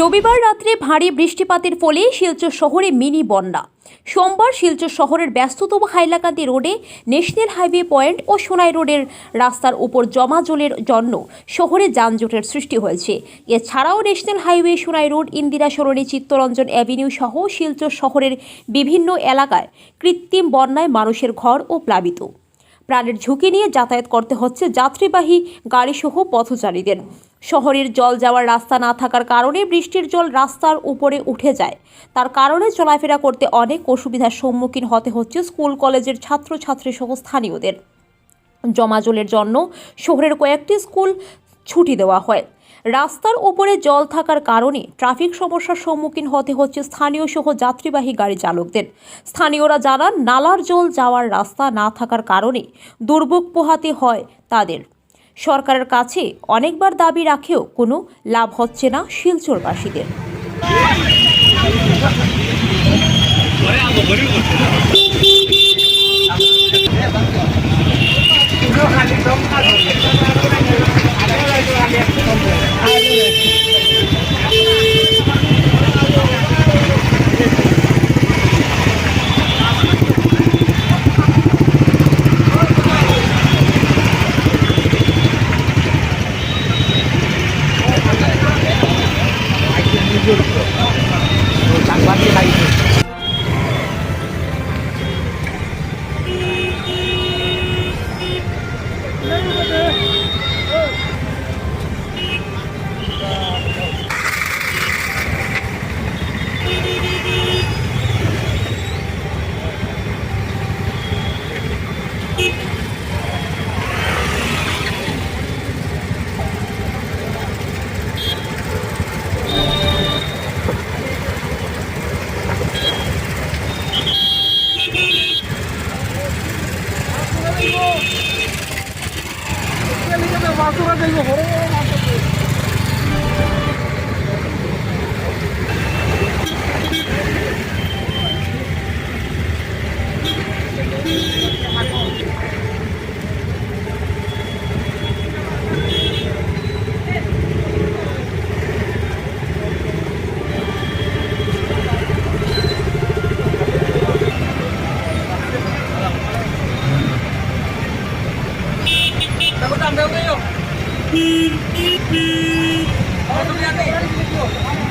রবিবার রাত্রে ভারী বৃষ্টিপাতের ফলে শিলচর শহরে মিনি বন্যা। সোমবার শিলচর শহরের ব্যস্ততম হাইলাকান্দি রোডে ন্যাশনাল হাইওয়ে পয়েন্ট ও সোনাই রোডের রাস্তার উপর জমা জলের জন্য শহরে যানজটের সৃষ্টি হয়েছে। এছাড়াও national highway Sonai road, Indira Sarani, Chittaranjan avenue সহ শিলচর শহরের বিভিন্ন এলাকায় কৃত্রিম বন্যায় মানুষের ঘর ও প্লাবিত। প্রাণের ঝুঁকি নিয়ে যাতায়াত করতে হচ্ছে যাত্রীবাহী গাড়িসহ পথচারীদের। শহরের জল যাওয়ার রাস্তা না থাকার কারণে বৃষ্টির জল রাস্তার উপরে উঠে যায়। তার কারণে চলাফেরা করতে অনেক অসুবিধার সম্মুখীন হতে হচ্ছে স্কুল, কলেজের ছাত্রছাত্রী সহ স্থানীয়দের। জমা জলের জন্য শহরের কয়েকটি স্কুল ছুটি দেওয়া হয়। রাস্তার ওপরে জল থাকার কারণে ট্রাফিক সমস্যার সম্মুখীন হতে হচ্ছে স্থানীয় সহ যাত্রীবাহী গাড়ি চালকদের। স্থানীয়রা জানান, নালার জল যাওয়ার রাস্তা না থাকার কারণে দুর্ভোগ পোহাতে হয় তাদের। সরকারের কাছে অনেকবার দাবি রাখেও কোনো লাভ হচ্ছে না শিলচরবাসীদের। ว่在于 basura din mo. Takot ang daw kayo. Thank you.